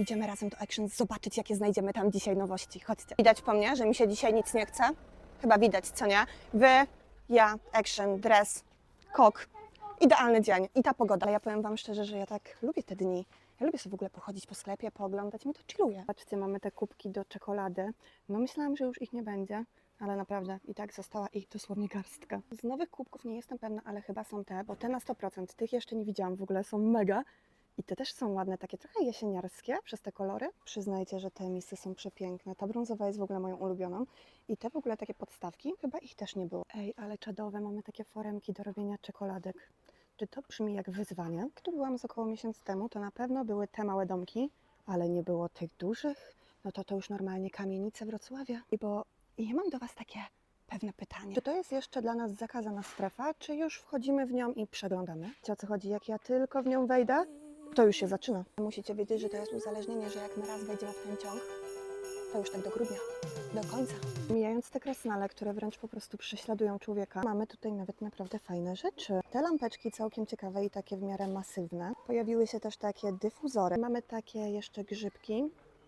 Idziemy razem do Action zobaczyć, jakie znajdziemy tam dzisiaj nowości. Chodźcie. Widać po mnie, że mi się dzisiaj nic nie chce? Chyba widać, co nie? Wy, ja, Action, dress, kok. Idealny dzień i ta pogoda. Ale ja powiem Wam szczerze, że ja tak lubię te dni. Ja lubię sobie w ogóle pochodzić po sklepie, pooglądać, mi to chilluje. Patrzcie, mamy te kubki do czekolady. No myślałam, że już ich nie będzie, ale naprawdę i tak została ich dosłownie garstka. Z nowych kubków nie jestem pewna, ale chyba są te, bo te na 100%, tych jeszcze nie widziałam w ogóle, są mega. I te też są ładne, takie trochę jesieniarskie przez te kolory. Przyznajcie, że te misy są przepiękne. Ta brązowa jest w ogóle moją ulubioną. I te w ogóle takie podstawki, chyba ich też nie było. Ej, ale czadowe, mamy takie foremki do robienia czekoladek. Czy to brzmi jak wyzwanie? Tu byłam z około miesiąc temu, to na pewno były te małe domki, ale nie było tych dużych. No to to już normalnie kamienice Wrocławia. I bo ja mam do Was takie pewne pytanie. Czy to jest jeszcze dla nas zakazana strefa, czy już wchodzimy w nią i przeglądamy? Wiecie o co chodzi? Jak ja tylko w nią wejdę, to już się zaczyna. Musicie wiedzieć, że to jest uzależnienie, że jak my raz wejdziemy w ten ciąg, to już tak do grudnia, do końca. Mijając te krasnale, które wręcz po prostu prześladują człowieka, mamy tutaj nawet naprawdę fajne rzeczy. Te lampeczki całkiem ciekawe i takie w miarę masywne. Pojawiły się też takie dyfuzory. Mamy takie jeszcze grzybki.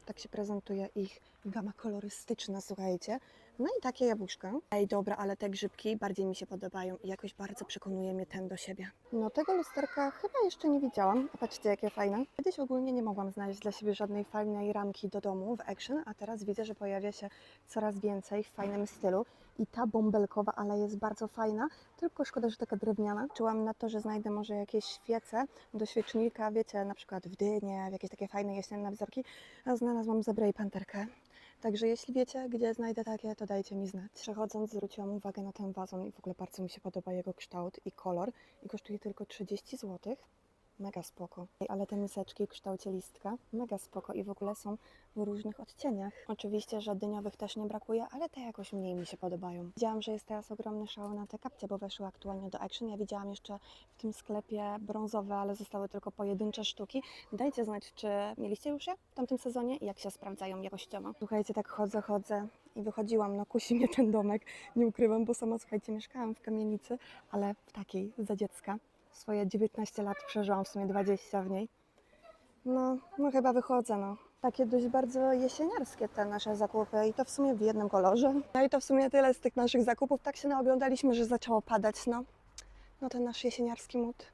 Tak się prezentuje ich gama kolorystyczna, słuchajcie. No i takie jabłuszka. Ej, dobra, ale te grzybki bardziej mi się podobają i jakoś bardzo przekonuje mnie ten do siebie. No tego lusterka chyba jeszcze nie widziałam. Patrzcie, jakie fajne. Kiedyś ogólnie nie mogłam znaleźć dla siebie żadnej fajnej ramki do domu w Action, a teraz widzę, że pojawia się coraz więcej w fajnym stylu. I ta bąbelkowa, ale jest bardzo fajna, tylko szkoda, że taka drewniana. Czułam na to, że znajdę może jakieś świece do świecznika, wiecie, na przykład w dynie, w jakieś takie fajne jesienne wzorki, a znalazłam zebrę i panterkę. Także jeśli wiecie, gdzie znajdę takie, to dajcie mi znać. Przechodząc, zwróciłam uwagę na ten wazon i w ogóle bardzo mi się podoba jego kształt i kolor. I kosztuje tylko 30 zł. Mega spoko. Ale te miseczki w kształcie listka, mega spoko i w ogóle są w różnych odcieniach. Oczywiście, że dyniowych też nie brakuje, ale te jakoś mniej mi się podobają. Widziałam, że jest teraz ogromny szał na te kapcie, bo weszły aktualnie do Action. Ja widziałam jeszcze w tym sklepie brązowe, ale zostały tylko pojedyncze sztuki. Dajcie znać, czy mieliście już je w tamtym sezonie i jak się sprawdzają jakościowo. Słuchajcie, tak chodzę, chodzę i wychodziłam, no kusi mnie ten domek, nie ukrywam, bo sama, słuchajcie, mieszkałam w kamienicy, ale w takiej za dziecka. Swoje 19 lat przeżyłam, w sumie 20 w niej. No, no chyba wychodzę, no. Takie dość bardzo jesieniarskie te nasze zakupy i to w sumie w jednym kolorze. No i to w sumie tyle z tych naszych zakupów. Tak się naoglądaliśmy, że zaczęło padać, no. No ten nasz jesieniarski mód.